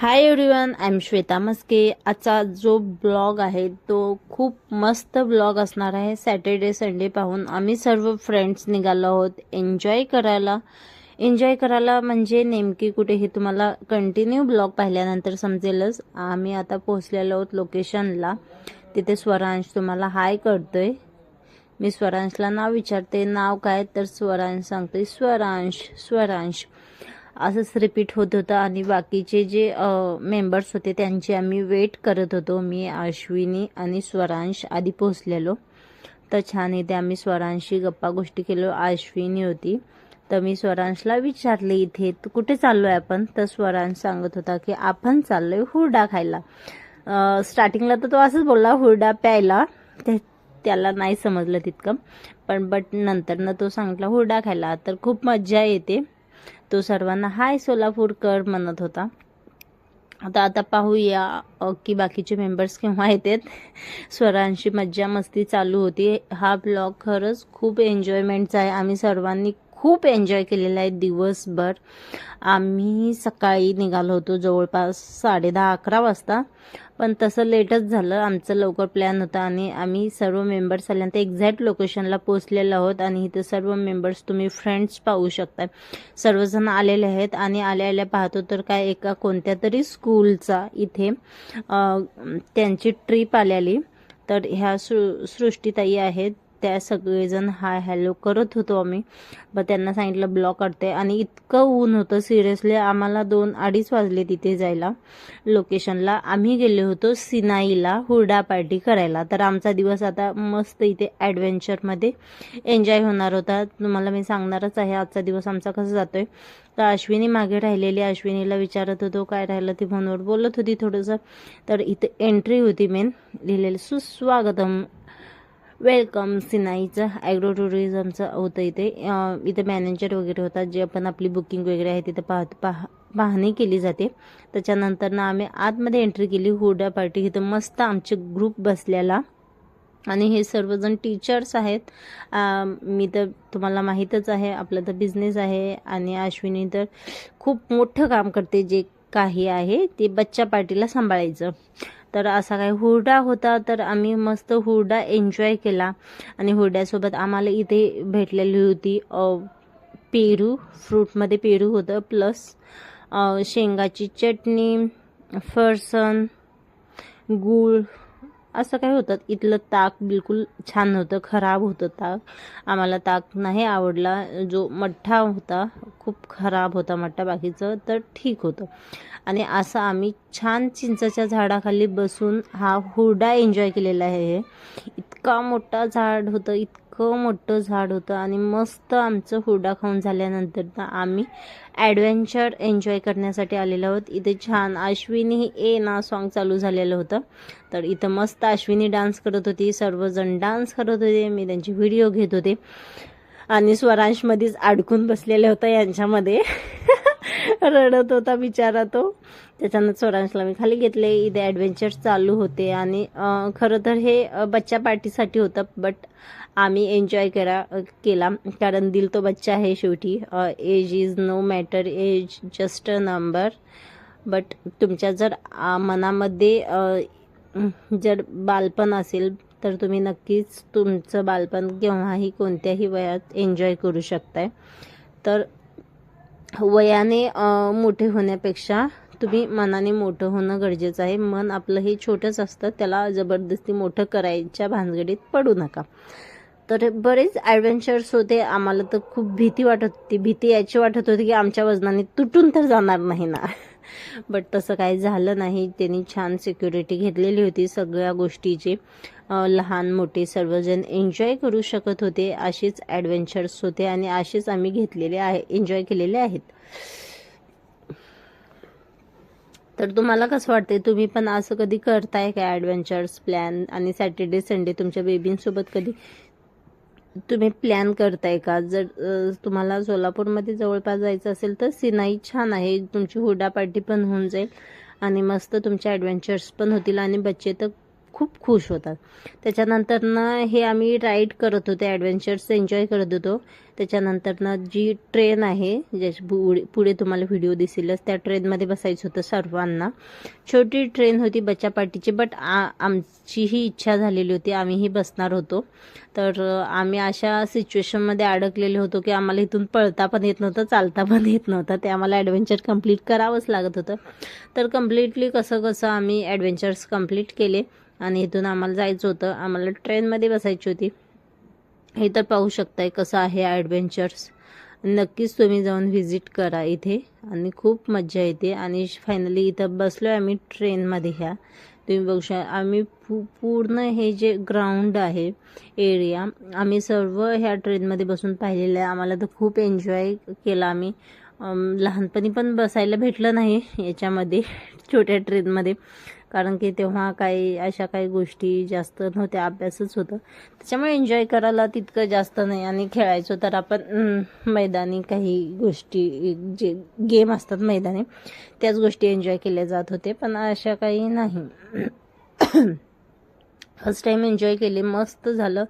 Hi everyone I am Shweta Maske आजचा जो blog आहे तो खूप मस्त ब्लॉग असणार आहे. सॅटर्डे संडे पाहून आम्ही सर्व फ्रेंड्स निघालो आहोत एन्जॉय करायला. एन्जॉय करायला म्हणजे नेमकी कुठे हे तुम्हाला कंटिन्यू ब्लॉग पाहिल्यानंतर समजेलच. आम्ही आता पोहोचलेलो आहोत लोकेशनला तिथे स्वरांश तुम्हाला हाय करतोय. मी स्वरांशला नाव विचारते. नाव काय? तर स्वरांश सांगतोय. स्वरांश स्वरांश. असंच रिपीट होत होतं. आणि बाकीचे जे मेंबर्स होते त्यांची आम्ही वेट करत होतो. मी अश्विनी आणि स्वरांश आधी पोहोचलेलो. तर छान इथे आम्ही स्वरांशी गप्पा गोष्टी केलो. अश्विनी होती. तर मी स्वरांशला विचारले इथे तू कुठे चाललो आहे आपण? तर स्वरांश सांगत होता की आपण चाललोय हुरडा खायला. स्टार्टिंगला तर तो असंच बोलला हुरडा प्यायला. ते त्याला नाही समजलं तितकं. पण बट नंतरनं तो सांगितला हुरडा खायला. तर खूप मज्जा येते. तो सर्वांना हाय सोलापूरकर म्हणत होता. आता आता पाहूया की बाकीचे मेंबर्स केव्हा येतात. स्वरांशी मज्जा मस्ती चालू होती. हा ब्लॉग खरंच खूप एन्जॉयमेंटचा आहे. आम्ही सर्वांनी खूप एन्जॉय केलेला आहे दिवसभर. आम्ही सकाळी निघालो होतो जवळपास साडे दहा अकरा वाजता. पण तसं लेटच झालं. आमचं लवकर प्लॅन होता आणि आम्ही सर्व मेंबर्स आल्यानंतर एक्झॅक्ट लोकेशनला पोचलेलो आहोत आणि इथे सर्व मेंबर्स तुम्ही फ्रेंड्स पाहू शकता सर्वजण आलेले आहेत आणि आल्या आल्या पाहतो तर काय एका कोणत्या तरी स्कूलचा इथे त्यांची ट्रीप आलेली. तर ह्या सृ सृष्टीताई आहेत. त्या सगळेजण हाय हॅलो करत होतो आम्ही. मग त्यांना सांगितलं ब्लॉक काढते आणि इतकं ऊन होतं सिरियसली आम्हाला दोन अडीच वाजले तिथे जायला लोकेशनला. आम्ही गेलो होतो सिनाईला हुरडा पार्टी करायला. तर आमचा दिवस आता मस्त इथे ॲडव्हेंचरमध्ये एन्जॉय होणार होता. तुम्हाला मी सांगणारच आहे आजचा दिवस आमचा कसा जातोय. तर अश्विनी मागे राहिलेली. अश्विनीला विचारत होतो काय राहिलं ती फोनवर बोलत होती थोडंसं. तर इथे एंट्री होती मेन लिहिलेलं सुस्वागतम वेलकम सिनाईचं ॲग्रो टुरिझमचं होतं इथे. इथे मॅनेजर वगैरे होतात जे आपण आपली बुकिंग वगैरे आहे तिथं पाहत पाह पाहणी केली जाते. त्याच्यानंतर ना आम्ही आतमध्ये एंट्री केली हुडा पार्टी इथं मस्त आमचे ग्रुप बसलेला. आणि हे सर्वजण टीचर्स आहेत. मी तर तुम्हाला माहीतच आहे आपला तर बिझनेस आहे. आणि अश्विनी तर खूप मोठं काम करते जे काही आहे ते बच्चा पार्टीला सांभाळायचं. तर असा काही हुरडा होता तर आम्ही मस्त हुरडा एन्जॉय केला. आणि हुरड्यासोबत आम्हाला इथे भेटलेली होती पेरू फ्रूटमध्ये पेरू होतं प्लस शेंगाची चटणी फरसन गूळ असं काय होतं. इथलं ताक बिलकुल छान नव्हतं खराब होतं ताक. आम्हाला ताक नाही आवडला जो मठ्ठा होता खूप खराब होता मठ्ठा बाकीचं तर ठीक होतं. आणि असं आम्ही छान चिंचाच्या झाडाखाली बसून हा हुरडा एन्जॉय केलेला आहे इतका मोठा झाड होतं इतकं मोठं झाड होतं आणि मस्त आमचं हुरडा खाऊन झाल्यानंतर ना आम्ही ॲडव्हेंचर एन्जॉय करण्यासाठी आलेलो आहोत. इथे छान अश्विनी ए ना सॉन्ग चालू झालेलं होतं. तर इथं मस्त अश्विनी डान्स करत होती सर्वजण डान्स करत होते. मी त्यांची व्हिडिओ घेत होते. आणि स्वरांशमध्येच अडकून बसलेले होता यांच्यामध्ये. रडत होता बिचारा तो. त्याच्यानं स्वरांशला मी खाली घेतले. इथे ॲडव्हेंचर चालू होते आणि खरं तर हे बच्चा पार्टीसाठी होतं बट आम्ही एन्जॉय करा केला. कारण दिल तो बच्चा आहे शेवटी. Age is no matter age just a number but तुमच्या जर मनामध्ये जर बालपण असेल तर तुम्ही नक्कीच तुमचं बालपण केव्हाही कोणत्याही वयात एन्जॉय करू शकताय. तर वयाने मोठे होण्यापेक्षा तुम्ही मनाने मोठं होणं गरजेचं आहे. मन आपलं हे छोटंच असतं. त्याला जबरदस्ती मोठं करायच्या भानगडीत पडू नका. तर बरेच ॲडव्हेंचर्स होते. आम्हाला तर खूप भीती वाटत होती. भीती याची वाटत होती की आमच्या वजनाने तुटून तर जाणार नाही ना. बट तसं काही झालं नाही. त्यांनी छान सिक्युरिटी घेतलेली होती सगळ्या गोष्टीची. लहान मोठे सर्वजण एन्जॉय करू शकत होते. असेच ॲडव्हेंचर्स होते आणि असेच आम्ही घेतलेले आहे एन्जॉय केलेले आहेत. तर तुम्हाला कसं वाटते तुम्ही पण असं कधी करताय का ॲडव्हेंचर्स प्लॅन आणि सॅटर्डे संडे तुमच्या बेबींसोबत कधी तुम्ही प्लॅन करताय का? जर तुम्हाला सोलापूरमध्ये जवळपास जायचं असेल तर सिनाई छान आहे. तुमची हुडापाठी पण होऊन जाईल आणि मस्त तुमच्या ॲडव्हेंचर्स पण होतील आणि बच्चे तर खूप खुश होतात. त्याच्यानंतरनं हे आम्ही राईड करत होते ॲडव्हेंचर्स एन्जॉय करत होतो. त्याच्यानंतरनं जी ट्रेन आहे ज्याची पुढे पुढे तुम्हाला व्हिडिओ दिसेलच त्या ट्रेनमध्ये बसायचं होतं सर्वांना. छोटी ट्रेन होती बच्चापाटीची बट आ आमचीही इच्छा झालेली होती आम्हीही बसणार होतो. तर आम्ही अशा सिच्युएशनमध्ये अडकलेले होतो की आम्हाला इथून पळता पण येत नव्हतं चालता पण येत नव्हतं. ते आम्हाला ॲडव्हेंचर कंप्लीट करावंच लागत होतं. तर कम्प्लिटली कसं कसं आम्ही ॲडव्हेंचर्स कंप्लीट केले. आणि इथून आम्हाला जायचं होतं. आम्हाला ट्रेनमध्ये बसायची होती. हे तर पाहू शकताय कसं आहे ॲडव्हेंचर्स नक्कीच तुम्ही जाऊन व्हिजिट करा इथे. आणि खूप मज्जा येते. आणि फायनली इथं बसलो आहे आम्ही ट्रेनमध्ये ह्या. तुम्ही बघू शकता आम्ही पू पूर्ण हे जे ग्राउंड आहे एरिया आम्ही सर्व ह्या ट्रेनमध्ये बसून पाहिलेलं आहे. आम्हाला तर खूप एन्जॉय केला आम्ही. लहानपणी पण बसायला भेटलं नाही याच्यामध्ये छोट्या ट्रेनमध्ये. कारण की तेव्हा काही अशा काही गोष्टी जास्त नव्हत्या अभ्यासच होतं. त्याच्यामुळे एन्जॉय करायला तितकं जास्त नाही आणि खेळायचो तर आपण मैदानी काही गोष्टी जे गेम असतात मैदानी त्याच गोष्टी एन्जॉय केल्या जात होते पण अशा काही नाही. फर्स्ट टाईम एन्जॉय केले मस्त झालं.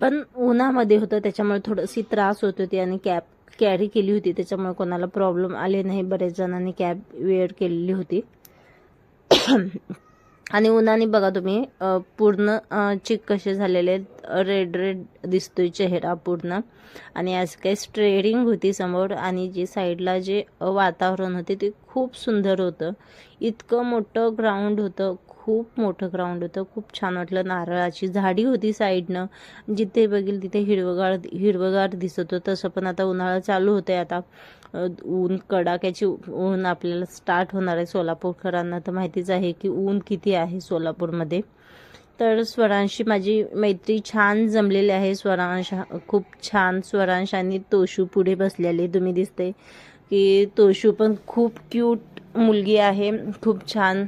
पण उन्हामध्ये होतं त्याच्यामुळे थोडीशी त्रास होत होती आणि कॅप कॅरी केली होती. त्याच्यामुळे कोणाला प्रॉब्लेम आले नाही. बरेच जणांनी कॅब वेअर केलेली होती. आणि उन्हाने बघा तुम्ही पूर्ण चिक कसे झालेले आहेत. रेड रेड दिसतोय चेहरा पूर्ण. आणि आज काही स्ट्रेडिंग होती समोर. आणि जे साईडला जे वातावरण होते ते खूप सुंदर होतं. इतकं मोठं ग्राउंड होतं. खूप मोठं ग्राउंड होतं. खूप छान वाटलं. नारळाची झाडी होती साईडनं जिथे बघेल तिथे हिरवगार हिरवगार दिसत होतं. तसं पण आता उन्हाळा चालू होतं आता. ऊन कडाक्याची ऊन आपल्याला स्टार्ट होणार आहे सोलापूरकरांना. तर माहितीच आहे की ऊन किती आहे सोलापूरमध्ये. तर स्वरांशी माझी मैत्री छान जमलेली आहे. स्वरांश खूप छान स्वरांश आणि तोशू पुढे बसलेले. तुम्ही दिसते की तोशू पण खूप क्यूट मुलगी आहे. खूप छान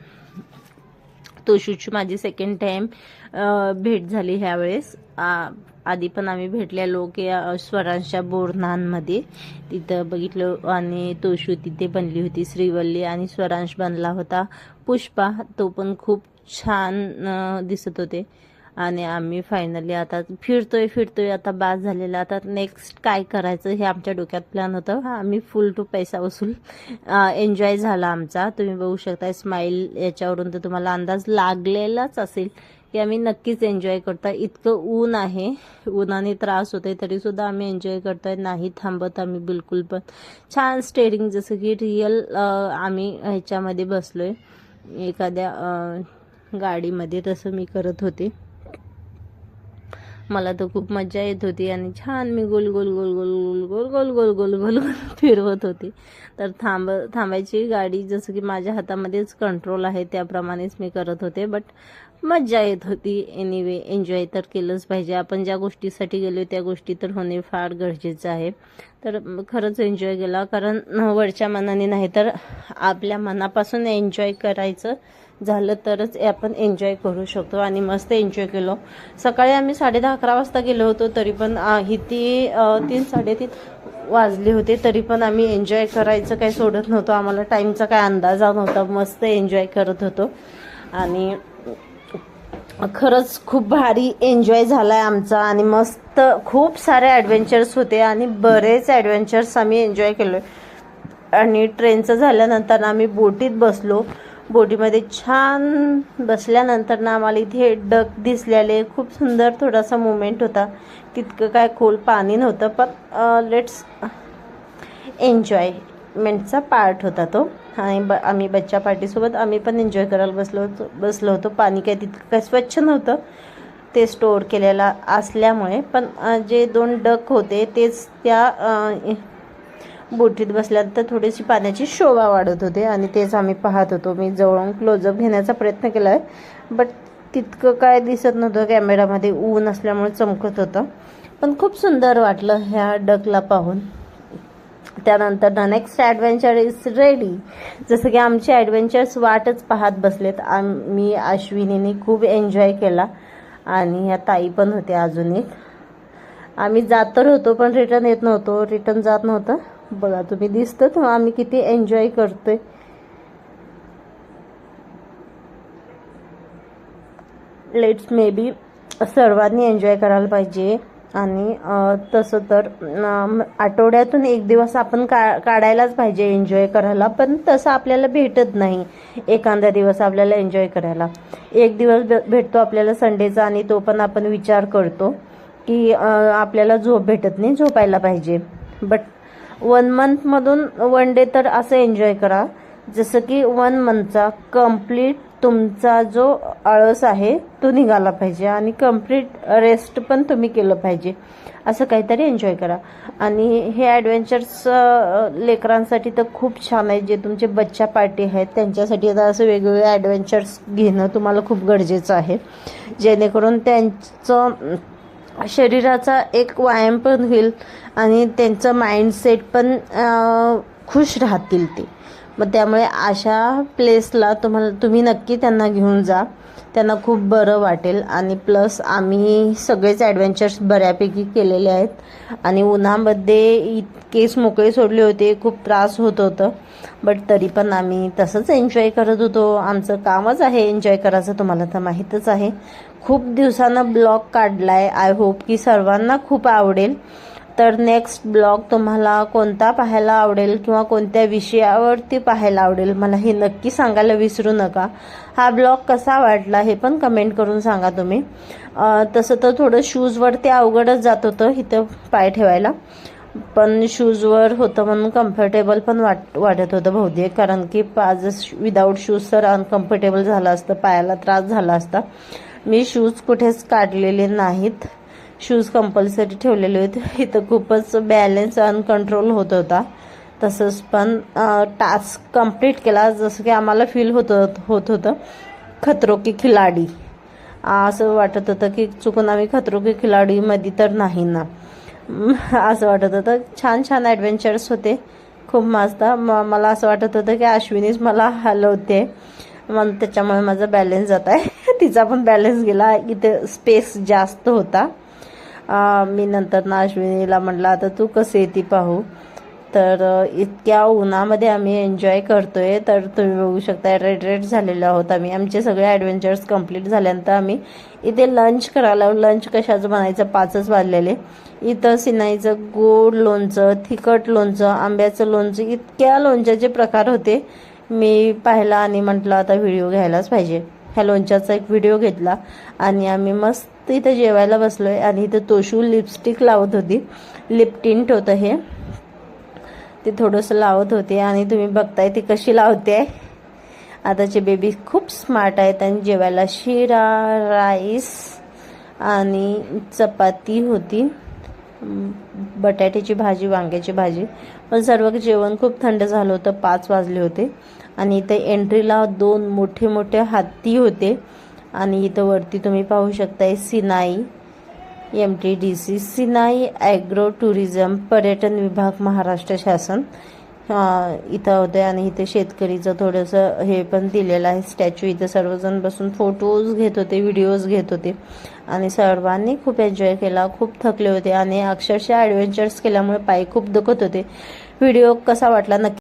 तोशूची माझी सेकंड टाईम भेट झाली ह्यावेळेस. आधी पण आम्ही भेटलेलो की या स्वरांच्या बोरणांमध्ये तिथं बघितलं आणि तोशू तिथे बनली होती श्रीवल्ली आणि स्वरांश बनला होता. पुष्पा तो पण खूप छान दिसत होते. आणि आम्ही फायनली आता फिरतोय फिरतोय आता बाद झालेला. आता नेक्स्ट काय करायचं हे आमच्या डोक्यात प्लॅन होतं. आम्ही फुल टू पैसा वसूल एन्जॉय झाला आमचा. तुम्ही बघू शकता स्माईल याच्यावरून तर तुम्हाला अंदाज लागलेलाच असेल की आम्ही नक्कीच एन्जॉय करतोय. इतकं ऊन आहे. उन्हाने त्रास होतोय तरी सुद्धा आम्ही एन्जॉय करतोय. नाही थांबत आम्ही बिलकुल पण. छान स्टेरिंग जसं की रिअल आम्ही ह्याच्यामध्ये बसलोय. एखाद्या गाडीमध्ये तसं मी करत होते. मला तर खूप मजा येत होती आणि छान मी गोल गोल गोल गोल गोल गोल गोल गोल गोल गोल गोल फिरवत होती तर थांब थांबायची गाडी जसं की माझ्या हातामध्येच कंट्रोल आहे त्याप्रमाणेच मी करत होते बट मज्जा येत होती एनिवे एन्जॉय तर केलंच पाहिजे आपण ज्या गोष्टीसाठी गेलो त्या गोष्टी तर होणे फार गरजेचं आहे तर खरंच एन्जॉय केला कारण वरच्या मनाने नाही तर आपल्या मनापासून एन्जॉय करायचं झालं तरच आपण एन्जॉय करू शकतो आणि मस्त एन्जॉय केलो. सकाळी आम्ही साडे दहा अकरा वाजता गेलो होतो तरी पण अ, ती तीन साडेतीन वाजले होते तरी पण आम्ही एन्जॉय करायचं काही सोडत नव्हतो. आम्हाला टाईमचा काय अंदाज नव्हता. मस्त एन्जॉय करत होतो. आणि खरंच खूप भारी एन्जॉय झाला आहे आमचा आणि मस्त खूप सारे ॲडव्हेंचर्स होते आणि बरेच ॲडव्हेंचर्स आम्ही एन्जॉय केलो आणि ट्रेनचं झाल्यानंतर आम्ही बोटीत बसलो. बोटीमध्ये छान बसल्यानंतर ना आम्हाला इथे डक दिसलेले. खूप सुंदर थोडासा मुमेंट होता. तितकं काय खोल पाणी नव्हतं पण लेट्स एन्जॉयमेंटचा पार्ट होता तो. आणि ब आम्ही बच्चा पार्टीसोबत आम्ही पण एन्जॉय करायला बसलो होतो बसलो होतो. पाणी काय तितकं काय स्वच्छ नव्हतं. ते स्टोअर केलेलं असल्यामुळे. पण जे दोन डक होते तेच त्या बोटीत बसल्यानंतर थोडीशी पाण्याची शोभा वाढत होते आणि तेच आम्ही पाहत होतो. मी जवळून क्लोजअप घेण्याचा प्रयत्न केला आहे बट तितकं काय दिसत नव्हतं कॅमेरामध्ये ऊन असल्यामुळे चमकत होतं. पण खूप सुंदर वाटलं ह्या डकला पाहून. त्यानंतर नेक्स्ट ॲडव्हेंचर इज रेडी जसं की आमचे ॲडव्हेंचर्स वाटच पाहत बसलेत. आम्ही अश्विनीने खूप एन्जॉय केला. आणि ह्या ताई पण होत्या अजून एक. आम्ही जात तर होतो पण रिटर्न येत नव्हतो. रिटर्न जात नव्हतं. बघा तुम्ही दिसतं आम्ही किती एन्जॉय करतोय. लेट्स मे बी सर्वांनी एन्जॉय करायला पाहिजे. आणि तसं तर आठवड्यातून एक दिवस आपण का काढायलाच पाहिजे एन्जॉय करायला पण तसं आपल्याला भेटत नाही एखादा दिवस आपल्याला एन्जॉय करायला. एक दिवस भेटतो आपल्याला संडेचा आणि तो पण आपण विचार करतो की आपल्याला झोप भेटत नाही झोपायला पाहिजे. बट वन मंथमधून वन डे तर असं एन्जॉय करा. जसं की वन मंथचा कंप्लीट तुमचा जो आळस आहे तो निघाला पाहिजे आणि कंप्लीट रेस्ट पण तुम्ही केलं पाहिजे. असं काहीतरी एन्जॉय करा. आणि हे ॲडव्हेंचर्स लेकरांसाठी तर खूप छान आहे. जे तुमचे बच्चा पार्टी आहेत त्यांच्यासाठी आता असं वेगवेगळे ॲडव्हेंचर्स घेणं तुम्हाला खूप गरजेचं आहे. जेणेकरून त्यांचं शरीराचा एक व्यायाम पण होईल आणि त्यांचं माइंडसेट पण खुश राहतील ते. मग त्यामुळे अशा प्लेसला तुम्हाला तुम्ही नक्की त्यांना घेऊन जा. त्यांना खूप बरं वाटेल. आणि प्लस आम्ही सगळेच ॲडव्हेंचर्स बऱ्यापैकी केलेले आहेत. आणि उन्हामध्ये इतकेच मोकळे सोडले होते खूप त्रास होत होतं. बट तरी पण आम्ही तसंच एन्जॉय करत होतो. आमचं कामच आहे एन्जॉय करायचं तुम्हाला तर माहीतच आहे. खूप दिवसानं ब्लॉग काढलाय. आय होप की सर्वांना खूप आवडेल. तर नेक्स्ट ब्लॉग तुम्हाला कोणता पाहायला आवडेल किंवा कोणत्या विषयावरती पाहायला आवडेल मला हे नक्की सांगायला विसरू नका. हा ब्लॉग कसा वाटला हे पण कमेंट करून सांगा तुम्ही. तसं तर थोडं शूजवरती अवघडच जात होतं इथं पाय ठेवायला. पण शूजवर होतं म्हणून कम्फर्टेबल पण वाट वाटत होतं बहुतेक. कारण की पाज विदाऊट शूज तर अनकम्फर्टेबल झालं असतं पायाला त्रास झाला असता. मी शूज कुठेच काढलेले नाहीत. शूज कंपल्सरी ठेवलेले होते. इथं खूपच बॅलन्स अनकंट्रोल होत होता. तसंच पण टास्क कंप्लीट केला. जसं की आम्हाला फील होत होत होतं. खतरो की खिलाडी. असं वाटत होतं की चुकून आम्ही खतरो की खिलाडीमध्ये तर नाही ना. असं वाटत होतं. छान छान ॲडव्हेंचर्स होते. खूप मस्त. म मला असं वाटत होतं की अश्विनीच मला हलवते. मग त्याच्यामुळे माझा बॅलन्स जात आहे. तिचा पण बॅलन्स गेला. इथे स्पेस जास्त होता. मी नंतर ना अश्विनीला म्हटलं आता तू कसे येते पाहू? तर इतक्या उन्हामध्ये आम्ही एन्जॉय करतोय. तर तुम्ही बघू शकता रेड रेड झालेलो आहोत आम्ही. आमचे सगळे ॲडव्हेंचर्स कंप्लीट झाल्यानंतर आम्ही इथे लंच करायला लंच कशाचं बनायचं? पाचच वाजलेले. इथं सिनाईचं गोड लोणचं तिखट लोणचं आंब्याचं लोणचं इतक्या लोणच्याचे प्रकार होते. मी पाहिला आणि म्हटलं आता व्हिडिओ घ्यायलाच पाहिजे. ह्या लोणच्याचा एक व्हिडिओ घेतला आणि आम्ही मस्त इथं जेवायला बसलो आहे आणि इथं तोशू लिपस्टिक लावत होती. लिप टिंट होतं हे. ते थोडंसं लावत होते आणि तुम्ही बघताय ती कशी लावते. आताचे बेबी खूप स्मार्ट आहेत आणि जेवायला शिरा राईस आणि चपाती होती. बटाट्याची भाजी वांग्याची भाजी. पण सर्व जेवण खूप थंड झालं होतं पाच वाजले होते. आणि इथे एंट्रीला दोन मोठे मोठे हत्ती होते. आणि इथं वरती तुम्ही पाहू शकताय Sinai M T D C Sinai agro tourism पर्यटन विभाग महाराष्ट्र शासन. इथं होते आणि इथे शेतकरीचं थोडंसं हे पण दिलेलं आहे स्टॅच्यू. इथं सर्वजण बसून फोटोज घेत होते व्हिडिओज घेत होते. आणि सर्वांनी खूप एन्जॉय केला खूप थकले होते आणि अक्षरशः ॲडव्हेंचर्स केल्यामुळे पाय खूप दुखत होते. व्हिडिओ कसा वाटला नक्की